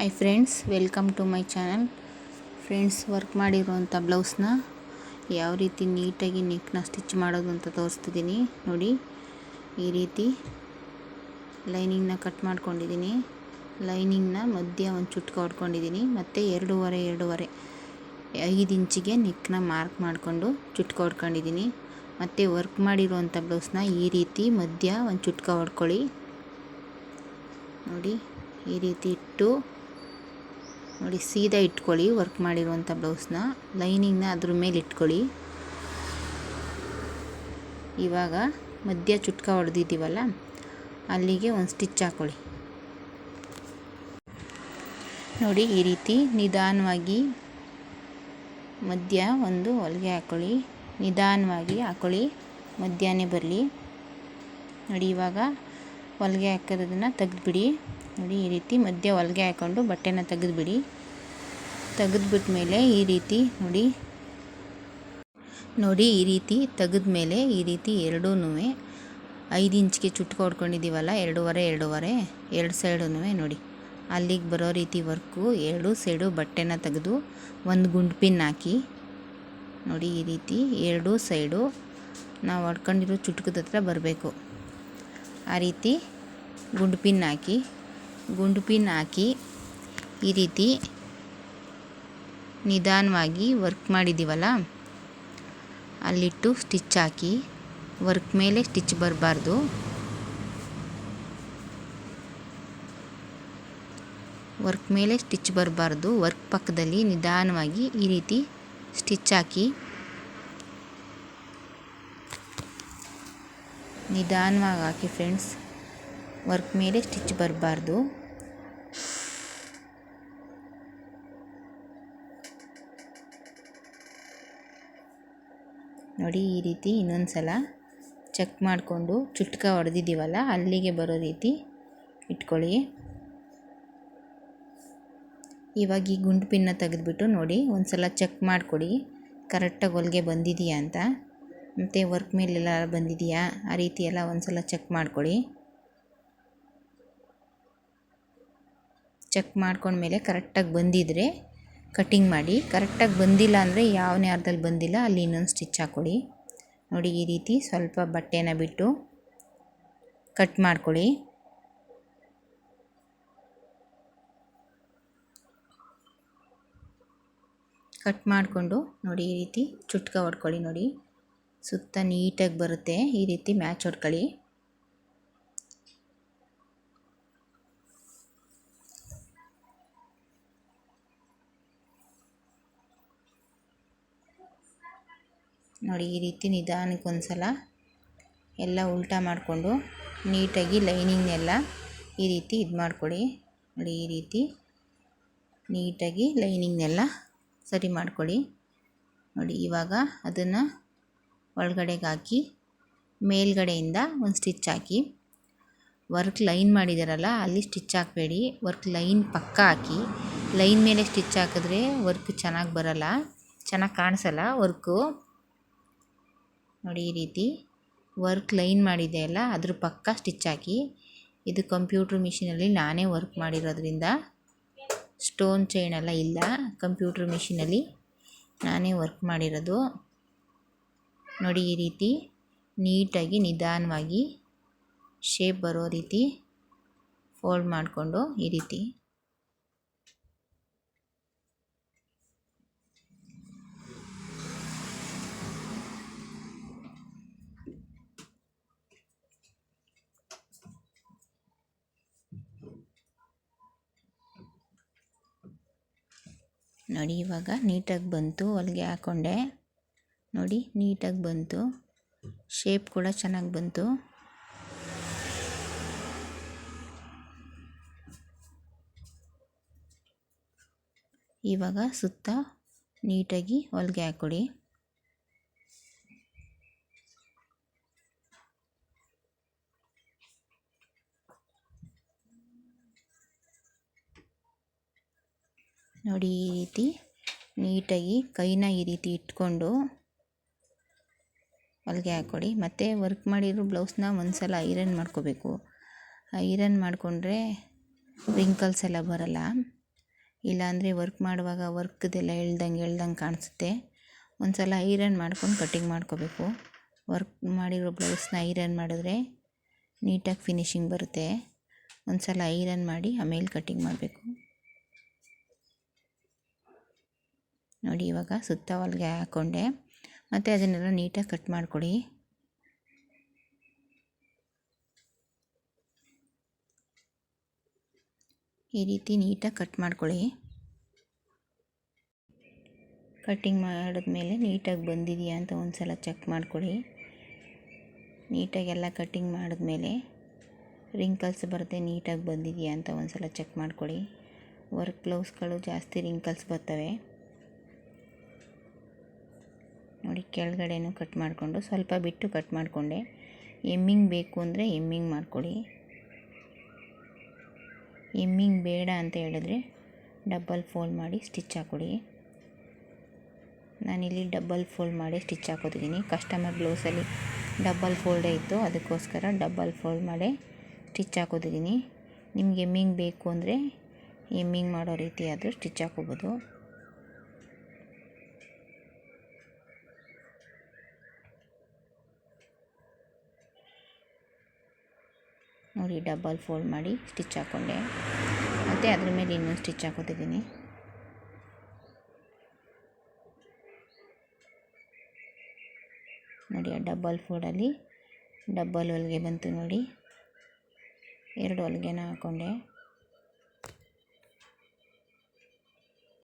Hi friends welcome to my channel friends work ಮಾಡಿರುವಂಥ ಬ್ಲೌಸ್ನ ಯಾವ ರೀತಿ ನೀಟಾಗಿ ನೆಕ್ನ ಸ್ಟಿಚ್ ಮಾಡೋದು ಅಂತ ತೋರಿಸ್ತಿದ್ದೀನಿ. ನೋಡಿ, ಈ ರೀತಿ ಲೈನಿಂಗ್ನ ಕಟ್ ಮಾಡ್ಕೊಂಡಿದ್ದೀನಿ. ಲೈನಿಂಗ್ನ ಮಧ್ಯ ಒಂದು ಚುಟ್ಕ ಹೊಡ್ಕೊಂಡಿದ್ದೀನಿ. ಮತ್ತು ಎರಡೂವರೆ ಎರಡೂವರೆ, ಐದು ಇಂಚಿಗೆ ನೆಕ್ನ ಮಾರ್ಕ್ ಮಾಡಿಕೊಂಡು ಚುಟ್ಕ ಹೊಡ್ಕೊಂಡಿದ್ದೀನಿ. ಮತ್ತು ವರ್ಕ್ ಮಾಡಿರುವಂಥ ಬ್ಲೌಸ್ನ ಈ ರೀತಿ ಮಧ್ಯ ಒಂದು ಚುಟ್ಕ ಹೊಡ್ಕೊಳ್ಳಿ. ನೋಡಿ, ಈ ರೀತಿ ಇಟ್ಟು ನೋಡಿ, ಸೀದಾ ಇಟ್ಕೊಳ್ಳಿ ವರ್ಕ್ ಮಾಡಿರುವಂಥ ಬ್ಲೌಸ್ನ ಲೈನಿಂಗ್ನ ಅದ್ರ ಮೇಲೆ ಇಟ್ಕೊಳ್ಳಿ. ಇವಾಗ ಮಧ್ಯ ಚುಟ್ಕ ಹೊಡೆದಿದ್ದೀವಲ್ಲ ಅಲ್ಲಿಗೆ ಒಂದು ಸ್ಟಿಚ್ ಹಾಕ್ಕೊಳ್ಳಿ ನೋಡಿ, ಈ ರೀತಿ ನಿಧಾನವಾಗಿ ಮಧ್ಯ ಒಂದು ಹೊಲಿಗೆ ಹಾಕ್ಕೊಳ್ಳಿ ನಿಧಾನವಾಗಿ ಹಾಕ್ಕೊಳ್ಳಿ ಮಧ್ಯಾಹ್ನ ಬರಲಿ. ನೋಡಿ, ಇವಾಗ ಹೊಲಿಗೆ ಹಾಕೋದನ್ನು ತೆಗೆದ್ಬಿಡಿ. ನೋಡಿ, ಈ ರೀತಿ ಮಧ್ಯ ಹೊಲಿಗೆ ಹಾಕ್ಕೊಂಡು ಬಟ್ಟೆನ ತೆಗೆದುಬಿಡಿ. ತೆಗೆದ್ಬಿಟ್ಮೇಲೆ ಈ ರೀತಿ ನೋಡಿ. ನೋಡಿ, ಈ ರೀತಿ ತೆಗೆದ್ಮೇಲೆ ಈ ರೀತಿ ಎರಡೂ ಐದು ಇಂಚ್ಗೆ ಚುಟ್ಕೊ ಹೊಡ್ಕೊಂಡಿದ್ದೀವಲ್ಲ ಎರಡೂವರೆ ಎರಡೂವರೆ, ಎರಡು ಸೈಡೂ ನೋಡಿ. ಅಲ್ಲಿಗೆ ಬರೋ ರೀತಿ ವರ್ಕು, ಎರಡು ಸೈಡು ಬಟ್ಟೆನ ತೆಗೆದು ಒಂದು ಗುಂಡು ಪಿನ್ ಹಾಕಿ. ನೋಡಿ, ಈ ರೀತಿ ಎರಡೂ ಸೈಡು ನಾವು ಹೊಡ್ಕೊಂಡಿರೋ ಚುಟ್ಕದ ಹತ್ರ ಬರಬೇಕು. ಆ ರೀತಿ ಗುಂಡು ಪಿನ್ ಹಾಕಿ. ಗುಂಡು ಪಿನ್ ಹಾಕಿ ಈ ರೀತಿ ನಿಧಾನವಾಗಿ ವರ್ಕ್ ಮಾಡಿದ್ದೀವಲ್ಲ, ಅಲ್ಲಿಟ್ಟು ಸ್ಟಿಚ್ ಹಾಕಿ ವರ್ಕ್ ಮೇಲೆ ಸ್ಟಿಚ್ ಬರಬಾರ್ದು. ವರ್ಕ್ ಮೇಲೆ ಸ್ಟಿಚ್ ಬರಬಾರ್ದು. ವರ್ಕ್ ಪಕ್ಕದಲ್ಲಿ ನಿಧಾನವಾಗಿ ಈ ರೀತಿ ಸ್ಟಿಚ್ ಹಾಕಿ ನಿಧಾನವಾಗಿ ಹಾಕಿ ಫ್ರೆಂಡ್ಸ್, ವರ್ಕ್ ಮೇಲೆ ಸ್ಟಿಚ್ ಬರಬಾರ್ದು. ನೋಡಿ ಈ ರೀತಿ ಇನ್ನೊಂದು ಸಲ ಚೆಕ್ ಮಾಡಿಕೊಂಡು ಚುಟ್ಕ ಹೊಡೆದಿದ್ದೀವಲ್ಲ, ಅಲ್ಲಿಗೆ ಬರೋ ರೀತಿ ಇಟ್ಕೊಳ್ಳಿ. ಇವಾಗ ಈ ಗುಂಡು ಪಿನ್ನ ತೆಗೆದುಬಿಟ್ಟು ನೋಡಿ, ಒಂದು ಸಲ ಚೆಕ್ ಮಾಡಿಕೊಡಿ ಕರೆಕ್ಟಾಗಿ ಹೊಲಿಗೆ ಬಂದಿದೆಯಾ ಅಂತ. ಮತ್ತು ವರ್ಕ್ ಮೇಲೆಲ್ಲ ಬಂದಿದೆಯಾ? ಆ ರೀತಿ ಎಲ್ಲ ಒಂದು ಸಲ ಚೆಕ್ ಮಾಡಿಕೊಡಿ. ಚೆಕ್ ಮಾಡ್ಕೊಂಡ್ಮೇಲೆ ಕರೆಕ್ಟಾಗಿ ಬಂದಿದ್ದರೆ ಕಟ್ಟಿಂಗ್ ಮಾಡಿ. ಕರೆಕ್ಟಾಗಿ ಬಂದಿಲ್ಲ ಅಂದರೆ ಯಾವ ನ್ಯಾರದಲ್ಲಿ ಬಂದಿಲ್ಲ, ಅಲ್ಲಿ ಇನ್ನೊಂದು ಸ್ಟಿಚ್ ಹಾಕ್ಕೊಳ್ಳಿ ನೋಡಿ ಈ ರೀತಿ ಸ್ವಲ್ಪ ಬಟ್ಟೆನ ಬಿಟ್ಟು ಕಟ್ ಮಾಡ್ಕೊಳ್ಳಿ ಕಟ್ ಮಾಡಿಕೊಂಡು ನೋಡಿ ಈ ರೀತಿ ಚುಟ್ಕ ಹೊಡ್ಕೊಳ್ಳಿ ನೋಡಿ. ಸುತ್ತ ನೀಟಾಗಿ ಬರುತ್ತೆ, ಈ ರೀತಿ ಮ್ಯಾಚ್ ಹೊಡ್ಕೊಳ್ಳಿ. ನೋಡಿ ಈ ರೀತಿ ನಿಧಾನಕ್ಕೆ ಒಂದು ಸಲ ಎಲ್ಲ ಉಲ್ಟಾ ಮಾಡಿಕೊಂಡು ನೀಟಾಗಿ ಲೈನಿಂಗ್ನೆಲ್ಲ ಈ ರೀತಿ ಇದು ಮಾಡ್ಕೊಳ್ಳಿ ನೋಡಿ ಈ ರೀತಿ ನೀಟಾಗಿ ಲೈನಿಂಗ್ನೆಲ್ಲ ಸರಿ ಮಾಡ್ಕೊಳ್ಳಿ ನೋಡಿ ಇವಾಗ ಅದನ್ನು ಒಳಗಡೆಗೆ ಹಾಕಿ, ಮೇಲ್ಗಡೆಯಿಂದ ಒಂದು ಸ್ಟಿಚ್ ಹಾಕಿ. ವರ್ಕ್ ಲೈನ್ ಮಾಡಿದಾರಲ್ಲ, ಅಲ್ಲಿ ಸ್ಟಿಚ್ ಹಾಕಬೇಡಿ. ವರ್ಕ್ ಲೈನ್ ಪಕ್ಕ ಹಾಕಿ. ಲೈನ್ ಮೇಲೆ ಸ್ಟಿಚ್ ಹಾಕಿದ್ರೆ ವರ್ಕ್ ಚೆನ್ನಾಗಿ ಬರಲ್ಲ, ಚೆನ್ನಾಗಿ ಕಾಣಿಸಲ್ಲ ವರ್ಕು. ನೋಡಿ ಈ ರೀತಿ ವರ್ಕ್ ಲೈನ್ ಮಾಡಿದೆ ಅಲ್ಲ, ಅದ್ರ ಪಕ್ಕ ಸ್ಟಿಚ್ ಹಾಕಿ. ಇದು ಕಂಪ್ಯೂಟ್ರ್ ಮಿಷಿನಲ್ಲಿ ನಾನೇ ವರ್ಕ್ ಮಾಡಿರೋದ್ರಿಂದ ಸ್ಟೋನ್ ಚೈನ್ ಎಲ್ಲ ಇಲ್ಲ ಕಂಪ್ಯೂಟ್ರ್ ಮಿಷಿನಲ್ಲಿ ನಾನೇ ವರ್ಕ್ ಮಾಡಿರೋದು. ನೋಡಿ ಈ ರೀತಿ ನೀಟಾಗಿ ನಿಧಾನವಾಗಿ ಶೇಪ್ ಬರೋ ರೀತಿ ಫೋಲ್ಡ್ ಮಾಡಿಕೊಂಡು ಈ ರೀತಿ. ನೋಡಿ, ಇವಾಗ ನೀಟಾಗಿ ಬಂತು, ಹೊಲಿಗೆ ಹಾಕ್ಕೊಂಡೆ ನೋಡಿ, ನೀಟಾಗಿ ಬಂತು. ಶೇಪ್ ಕೂಡ ಚೆನ್ನಾಗಿ ಬಂತು. ಇವಾಗ ಸುತ್ತ ನೀಟಾಗಿ ಹೊಲಿಗೆ ಹಾಕ್ಕೊಡಿ ನೋಡಿ ಈ ರೀತಿ ನೀಟಾಗಿ ಕೈನ ಈ ರೀತಿ ಇಟ್ಕೊಂಡು ಹೊಲಿಗೆ ಹಾಕ್ಕೊಡಿ. ಮತ್ತು ವರ್ಕ್ ಮಾಡಿರೋ ಬ್ಲೌಸ್ನ ಒಂದು ಸಲ ಐರನ್ ಮಾಡ್ಕೋಬೇಕು. ಐರನ್ ಮಾಡಿಕೊಂಡ್ರೆ ರಿಂಕಲ್ಸ್ ಎಲ್ಲ ಬರಲ್ಲ. ಇಲ್ಲಾಂದರೆ ವರ್ಕ್ ಮಾಡುವಾಗ ವರ್ಕ್ದೆಲ್ಲ ಎಳ್ದಂಗೆ ಎಳ್ದಂಗೆ ಕಾಣಿಸುತ್ತೆ. ಒಂದು ಸಲ ಐರನ್ ಮಾಡ್ಕೊಂಡು ಕಟ್ಟಿಂಗ್ ಮಾಡ್ಕೋಬೇಕು. ವರ್ಕ್ ಮಾಡಿರೋ ಬ್ಲೌಸ್ನ ಐರನ್ ಮಾಡಿದ್ರೆ ನೀಟಾಗಿ ಫಿನಿಶಿಂಗ್ ಬರುತ್ತೆ. ಒಂದು ಸಲ ಐರನ್ ಮಾಡಿ ಆಮೇಲೆ ಕಟ್ಟಿಂಗ್ ಮಾಡಬೇಕು. ನೋಡಿ ಇವಾಗ ಸುತ್ತ ಹೊಲಿಗೆ ಹಾಕ್ಕೊಂಡೆ ಮತ್ತು ಅದನ್ನೆಲ್ಲ ನೀಟಾಗಿ ಕಟ್ ಮಾಡಿಕೊಡಿ. ಈ ರೀತಿ ನೀಟಾಗಿ ಕಟ್ ಮಾಡ್ಕೊಳ್ಳಿ ಕಟ್ಟಿಂಗ್ ಮಾಡಿದ್ಮೇಲೆ ನೀಟಾಗಿ ಬಂದಿದೆಯಾ ಅಂತ ಒಂದು ಸಲ ಚೆಕ್ ಮಾಡ್ಕೊಳ್ಳಿ ನೀಟಾಗೆಲ್ಲ ಕಟ್ಟಿಂಗ್ ಮಾಡಿದ್ಮೇಲೆ ರಿಂಕಲ್ಸ್ ಬರುತ್ತೆ ನೀಟಾಗಿ ಬಂದಿದೆಯಾ ಅಂತ ಒಂದು ಸಲ ಚೆಕ್ ಮಾಡ್ಕೊಳ್ಳಿ ವರ್ಕ್ ಬ್ಲೌಸ್ಗಳು ಜಾಸ್ತಿ ರಿಂಕಲ್ಸ್ ಬರ್ತವೆ. ನೋಡಿ ಕೆಳಗಡೆನೂ ಕಟ್ ಮಾಡಿಕೊಂಡು ಸ್ವಲ್ಪ ಬಿಟ್ಟು ಕಟ್ ಮಾಡಿಕೊಂಡೆ. ಎಮ್ಮಿಂಗ್ ಬೇಕು ಅಂದರೆ ಎಮ್ಮಿಂಗ್ ಮಾಡ್ಕೊಳ್ಳಿ ಎಮ್ಮಿಂಗ್ ಬೇಡ ಅಂತ ಹೇಳಿದ್ರೆ ಡಬ್ಬಲ್ ಫೋಲ್ಡ್ ಮಾಡಿ ಸ್ಟಿಚ್ ಹಾಕ್ಕೊಡಿ ನಾನಿಲ್ಲಿ ಡಬ್ಬಲ್ ಫೋಲ್ಡ್ ಮಾಡಿ ಸ್ಟಿಚ್ ಹಾಕೋತಿದ್ದೀನಿ. ಕಸ್ಟಮರ್ ಬ್ಲೌಸಲ್ಲಿ ಡಬ್ಬಲ್ ಫೋಲ್ಡೇ ಇತ್ತು. ಅದಕ್ಕೋಸ್ಕರ ಡಬ್ಬಲ್ ಫೋಲ್ಡ್ ಮಾಡಿ ಸ್ಟಿಚ್ ಹಾಕೋತಿದ್ದೀನಿ. ನಿಮ್ಗೆ ಎಮ್ಮಿಂಗ್ ಬೇಕು ಅಂದರೆ ಎಮ್ಮಿಂಗ್ ಮಾಡೋ ರೀತಿ ಆದರೂ ಸ್ಟಿಚ್ ಹಾಕೋಬೋದು. ನೋಡಿ, ಡಬಲ್ ಫೋಲ್ಡ್ ಮಾಡಿ ಸ್ಟಿಚ್ ಹಾಕ್ಕೊಂಡೆ ಮತ್ತು ಅದ್ರ ಮೇಲೆ ಇನ್ನೊಂದು ಸ್ಟಿಚ್ ಹಾಕೋತಿದ್ದೀನಿ. ನೋಡಿ, ಆ ಡಬ್ಬಲ್ ಫೋಲ್ಡಲ್ಲಿ ಡಬ್ಬಲ್ ಹೊಲಿಗೆ ಬಂತು ನೋಡಿ. ಎರಡು ಹೊಲಿಗೆನ ಹಾಕ್ಕೊಂಡೆ